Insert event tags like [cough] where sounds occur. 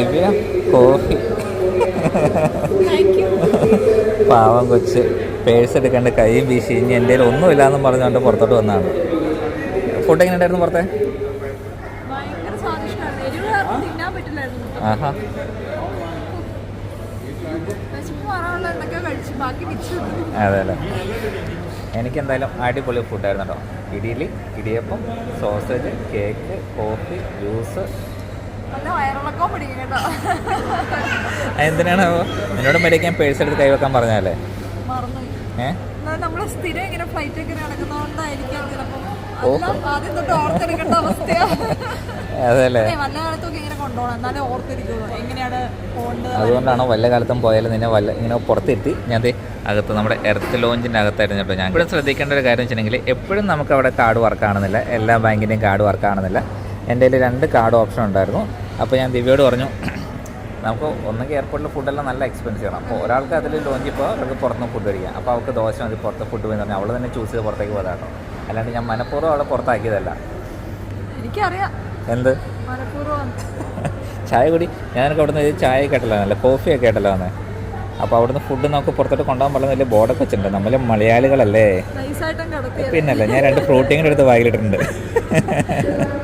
ദിവ്യ coffee. പാവം കൊച്ച്. Purse എടുക്കേണ്ട കൈയും വീശി. ഇനി എന്റെ കയ്യിൽ ഒന്നുമില്ലാന്നും പറഞ്ഞുകൊണ്ട് പുറത്തോട്ട് വന്നതാണ്. ഫുഡ് എങ്ങനെ ഉണ്ടായിരുന്നു പുറത്തെ? ആഹാ. അതെ അല്ലേ എനിക്ക് എന്തായാലും അടിപൊളി ഫുഡായിരുന്നു കേട്ടോ. Idli idiyappam sausage cake coffee juice എന്തിനാണ് എന്നോട് മേടിക്കാൻ പേഴ്സ് എടുത്ത് കൈവെക്കാൻ പറഞ്ഞാലേ മറന്നു ഏഹ് എന്നാൽ നമ്മൾ സ്ഥിരം ഇങ്ങനെ ഫ്ലൈറ്റ് ഒക്കെ നടക്കുന്നതുകൊണ്ടായിരിക്കാം ചിലപ്പം ഓ. എല്ലാം ആദ്യം അവസ്ഥയാ. അതെ വല്ല കാലത്തൊക്കെ ഇങ്ങനെ കൊണ്ടുപോകണം. എന്നാലേ ഓർത്തിരിക്കുള്ളൂ എങ്ങനെയാണ് അതുകൊണ്ടാണ് വല്ല കാലത്തും പോയാലും നിന്നെ വല്ല ഇങ്ങനെ പുറത്തെത്തി ഞാൻ അകത്ത് നമ്മുടെ എർത്ത് ലോഞ്ചിന്റെ അകത്തായിരുന്നു കേട്ടോ ഞാൻ. ഇവിടെ ശ്രദ്ധിക്കേണ്ട ഒരു കാര്യം വെച്ചിട്ടുണ്ടെങ്കിൽ എപ്പോഴും നമുക്ക് അവിടെ കാർഡ് വർക്ക് ആണെന്നില്ല എല്ലാ ബാങ്കിന്റെയും കാർഡ് വർക്ക് ആണെന്നില്ല എന്റെ കയ്യിൽ രണ്ട് കാർഡ് ഓപ്ഷൻ ഉണ്ടായിരുന്നു. അപ്പോൾ ഞാൻ ദിവ്യോട് പറഞ്ഞു നമുക്ക് ഒന്നെങ്കിൽ എയർപോർട്ടിൽ ഫുഡെല്ലാം നല്ല എക്സ്പെൻസീവ് ആണ്. അപ്പോൾ ഒരാൾക്ക് അതിൽ ലോഞ്ച് ഇപ്പോൾ അവർക്ക് പുറത്തുനിന്ന് ഫുഡ് കഴിക്കാം അപ്പോൾ അവൾക്ക് ദോശ മതി പുറത്ത് ഫുഡ് പോയി പറഞ്ഞാൽ അവൾ തന്നെ ചൂസ് ചെയ്ത് പുറത്തേക്ക് പോയതാട്ടോ അല്ലാണ്ട് ഞാൻ മനഃപൂർവം അവളെ പുറത്താക്കിയതല്ല. എനിക്കറിയാം. എന്ത്? ചായ കുടി. ഞാനൊക്കെ അവിടുന്ന് ചായ കേട്ടല്ലോ നല്ല കോഫിയൊക്കെ കേട്ടല്ലോ വന്നേ അപ്പോൾ അവിടുന്ന് ഫുഡ് നമുക്ക് പുറത്തോട്ട് കൊണ്ടുപോകാൻ പറ്റുന്ന വലിയ ബോർഡൊക്കെ വെച്ചിട്ടുണ്ട്. നമ്മൾ മലയാളികളല്ലേ? പിന്നല്ലേ ഞാൻ രണ്ട് പ്രോട്ടീൻ എടുത്ത് വായിലിട്ടിട്ടുണ്ട്. [laughs]